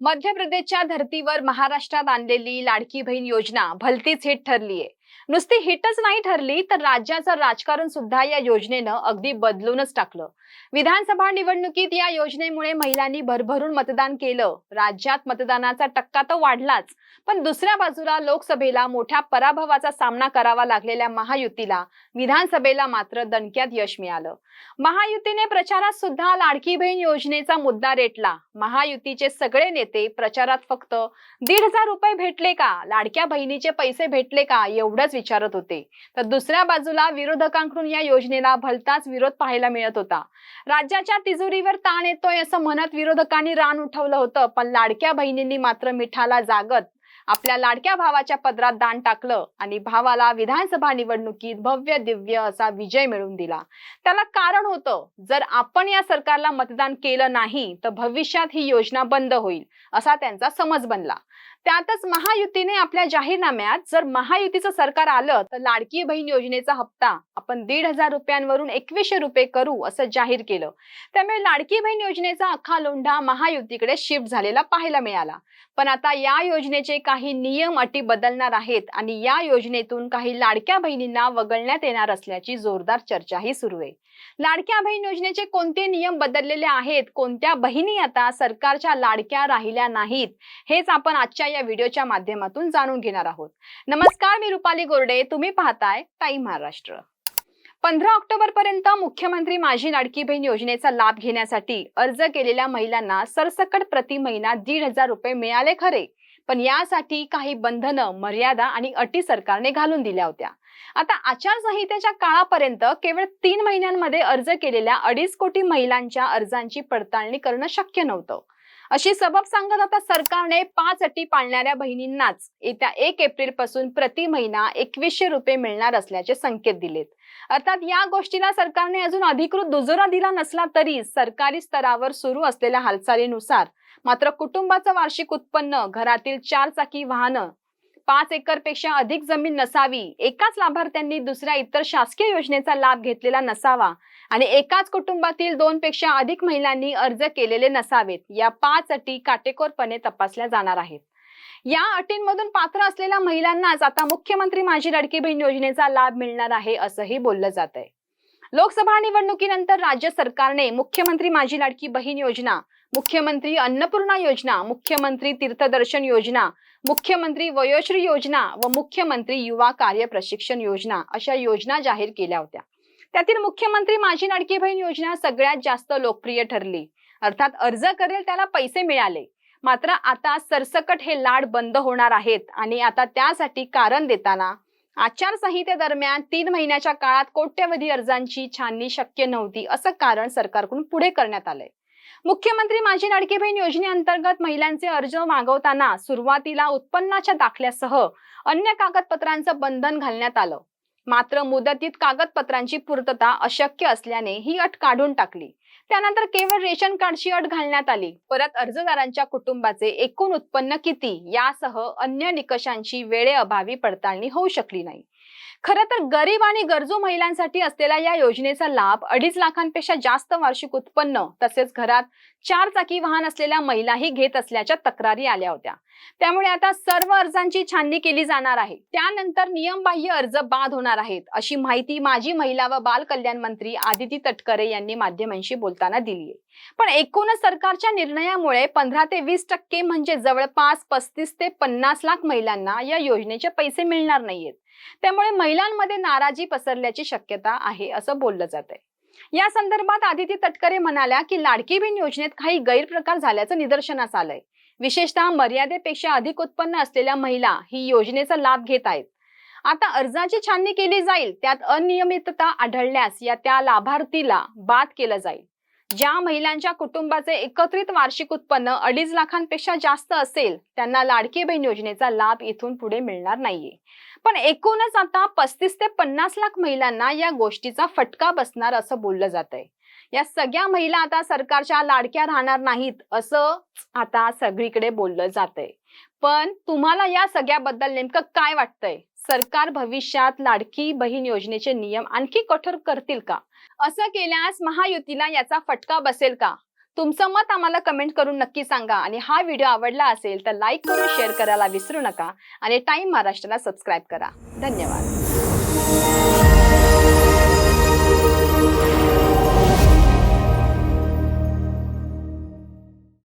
मध्य प्रदेशच्या धर्तीवर महाराष्ट्रात आणलेली लाडकी बहीण योजना भलतीच हिट ठरलीये. नुसती हिटच नाही ठरली तर राज्याचं राजकारण सुद्धा या योजनेनं अगदी बदलूनच टाकलं. विधानसभा निवडणुकीत या योजनेमुळे महिलांनी भरभरून मतदान केलं. राज्यात मतदानाचा टक्का तर वाढलाच पण दुसऱ्या बाजूला लोकसभेला मोठ्या पराभवाचा सामना करावा लागलेल्या महायुतीला विधानसभेला मात्र दणक्यात यश मिळालं. महायुतीने प्रचारात सुद्धा लाडकी बहीण योजनेचा मुद्दा रेटला. महायुतीचे सगळे नेते प्रचारात फक्त दीड हजार रुपये भेटले का? लाडक्या बहिणीचे पैसे भेटले का? एवढंच विचारत होते. तर दुसऱ्या बाजूला विरोधकांकडून या योजनेला भलताच विरोध पाहायला मिळत होता. राज्याच्या तिजोरीवर ताण येतोय असं म्हणत विरोधकांनी रान उठवलं होतं पण लाडक्या बहिणींनी मात्र मिठाला जागत आपल्या लाडक्या भावाच्या पदरात दान टाकलं आणि भावाला विधानसभा निवडणुकीत भव्य दिव्य असा विजय मिळवून दिला. त्याला कारण होतं जर आपण या सरकारला मतदान केलं नाही तर भविष्यात ही योजना बंद होईल असा त्यांचा समज बनला. त्यातच महायुतीने आपल्या जाहीरनाम्यात जर महायुतीचं सरकार आलं तर लाडकी बहीण योजनेचा हप्ता आपण दीड हजार रुपयांवरून एकवीसशे रुपये करू असं जाहीर केलं. त्यामुळे लाडकी बहीण योजनेचा अख्खा लोंढा महायुतीकडे शिफ्ट झालेला पाहायला मिळाला. पण आता या योजनेचे काही नियम अटी बदलणार आहेत आणि या योजनेतून काही लाडक्या बहिणींना वगळण्यात येणार असल्याची जोरदार चर्चाही सुरू आहे. लाडक्या बहीण योजनेचे कोणते नियम बदललेले आहेत? कोणत्या बहिणी आता सरकारच्या लाडक्या राहिल्या नाहीत? हेच आपण आजच्या या व्हिडिओच्या माध्यमातून जाणून घेणार आहोत. नमस्कार मी रुपाली गोरडे. तुम्ही पाहताय टाईम महाराष्ट्र. पंधरा ऑक्टोबर पर्यंत मुख्यमंत्री माझी लाडकी बहीण योजनेचा लाभ घेण्यासाठी अर्ज केलेल्या महिलांना सरसकट प्रति महिना दीड हजार रुपये मिळाले खरे. पण यासाठी काही बंधनं मर्यादा आणि अटी सरकारने घालून दिल्या होत्या. आता आचारसंहितेच्या काळापर्यंत केवळ तीन महिन्यांमध्ये अर्ज केलेल्या अडीच कोटी महिलांच्या अर्जांची पडताळणी करणं शक्य नव्हतं. अशी सबब सांगत आता सरकारने पाच अटी पाळणाऱ्या बहिणींनाच येत्या एक एप्रिलपासून प्रति महिना एकवीसशे रुपये मिळणार असल्याचे संकेत दिलेत. अर्थात या गोष्टीला सरकारने अजून अधिकृत दुजोरा दिला नसला तरी सरकारी स्तरावर सुरू असलेल्या हालचालीनुसार मात्र कुटुंबाचं वार्षिक उत्पन्न घरातील चार चाकी वाहनं पाच एकरपेक्षा अधिक जमीन नसावी एकाच लाभार्थ्यांनी दुसऱ्या इतर शासकीय योजनेचा लाभ घेतलेला नसावा आणि एकाच कुटुंबातील दोन पेक्षा अधिक महिलांनी अर्ज केलेले नसावेत या पाच अटी काटेकोरपणे तपासल्या जाणार आहेत. या अटींमधून पात्र असलेल्या महिलांनाच आता मुख्यमंत्री माझी लाडकी बहीण योजनेचा लाभ मिळणार आहे असंही बोललं जात आहे लोकसभा निवडणुकीनंतर राज्य सरकारने मुख्यमंत्री माझी लाडकी बहीण योजना मुख्यमंत्री अन्नपूर्णा योजना मुख्यमंत्री तीर्थदर्शन योजना मुख्यमंत्री वयोश्री योजना व मुख्यमंत्री युवा कार्य प्रशिक्षण योजना अशा योजना जाहीर केल्या होत्या. त्यातील मुख्यमंत्री माझी लाडकी बहीण योजना सगळ्यात जास्त लोकप्रिय ठरली. अर्थात अर्ज करेल त्याला पैसे मिळाले. मात्र आता सरसकट हे लाड बंद होणार आहेत आणि आता त्यासाठी कारण देताना आचारसंहितेदरम्यान तीन महिन्याच्या काळात कोट्यवधी अर्जांची छाननी शक्य नव्हती असं कारण सरकारकडून पुढे करण्यात आलंय. मुख्यमंत्री माझी लाडकी बहीण योजनेअंतर्गत महिलांचे अर्ज मागवताना सुरुवातीला उत्पन्नाच्या दाखल्यासह अन्य कागदपत्रांचं बंधन घालण्यात आलं. मात्र मुदतीत कागदपत्रांची पूर्तता अशक्य असल्याने ही अट काढून टाकली. त्यानंतर केवळ रेशन कार्डची अट घालण्यात आली. परत अर्जदारांच्या कुटुंबाचे एकूण उत्पन्न किती यासह अन्य निकषांची वेळेअभावी पडताळणी होऊ शकली नाही. खरं तर गरीब आणि गरजू महिलांसाठी असलेल्या या योजनेचा लाभ अडीच लाखांपेक्षा जास्त वार्षिक उत्पन्न तसेच घरात चार चाकी वाहन असलेल्या महिलाही घेत असल्याच्या तक्रारी आल्या होत्या. त्यामुळे आता सर्व अर्जांची छाननी केली जाणार आहे. त्यानंतर नियमबाह्य अर्ज बाद होणार आहेत अशी माहिती माजी महिला व बाल कल्याण मंत्री आदिती तटकरे यांनी माध्यमांशी बोलताना दिली आहे. पण एकूणच सरकारच्या निर्णयामुळे पंधरा ते वीस टक्के म्हणजे जवळपास पस्तीस ते पन्नास लाख महिलांना या योजनेचे पैसे मिळणार नाहीयेत. त्यामुळे महिलांमध्ये नाराजी पसरल्याची शक्यता आहे असं बोललं जात आहे या संदर्भात आदिती तटकरे म्हणाल्या की लाडकी बहीण योजनेत काही गैरप्रकार झाल्याचं निदर्शनास आलंय. विशेषतः मर्यादेपेक्षा अधिक उत्पन्न असलेल्या महिला ही योजनेचा लाभ घेत आहेत. आता अर्जाची छाननी केली जाईल त्यात अनियमितता आढळल्यास या त्या लाभार्थीला बाद केलं जाईल. ज्या महिलांच्या कुटुंबाचे एकत्रित वार्षिक उत्पन्न अडीच लाखांपेक्षा जास्त असेल त्यांना लाडकी बहीण योजनेचा लाभ इथून पुढे मिळणार नाहीये. पण एकूणच आता पस्तीस ते पन्नास लाख महिलांना या गोष्टीचा फटका बसणार असं बोललं जात आहे या सगळ्या महिला आता सरकारच्या लाडक्या राहणार नाहीत असं आता सगळीकडे बोललं जात आहे पण तुम्हाला या सगळ्याबद्दल नेमकं काय वाटतंय? सरकार भविष्यात लाडकी बहीण योजनेचे नियम आणखी कठोर करतील का? असं केल्यास महायुतीला याचा फटका बसेल का? तुमचं मत आम्हाला कमेंट करून नक्की सांगा. आणि हा व्हिडिओ आवडला असेल तर लाईक करून शेअर करायला विसरू नका. आणि टाईम महाराष्ट्राला सबस्क्राईब करा. धन्यवाद.